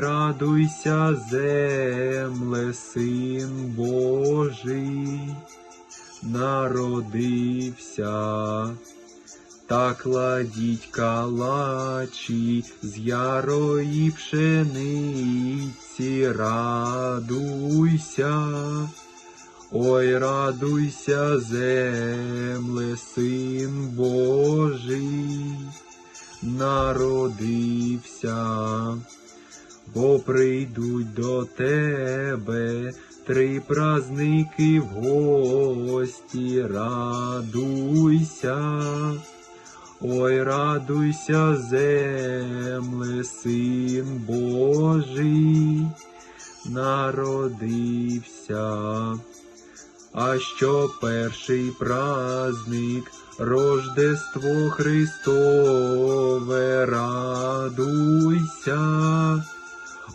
радуйся, земле, син Божий, народився. Та кладіть калачі з ярої пшениці, радуйся. Ой, радуйся, земле, син Божий, народився, бо прийдуть до тебе три праздники в гості, радуйся. Ой, радуйся, земле, син Божий, народився. А що перший праздник, Рождество Христове, радуйся,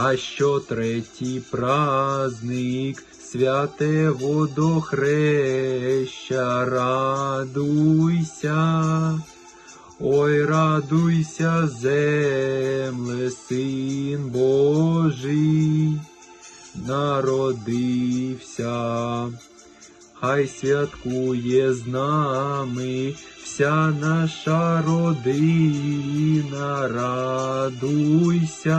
А що третій праздник, святе водохреща, радуйся. Ой, радуйся, земле, син Божий, народився. Хай святкує з нами вся наша родина, радуйся.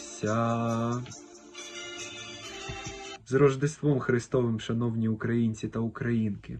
З Рождеством Христовим, шановні українці та українки!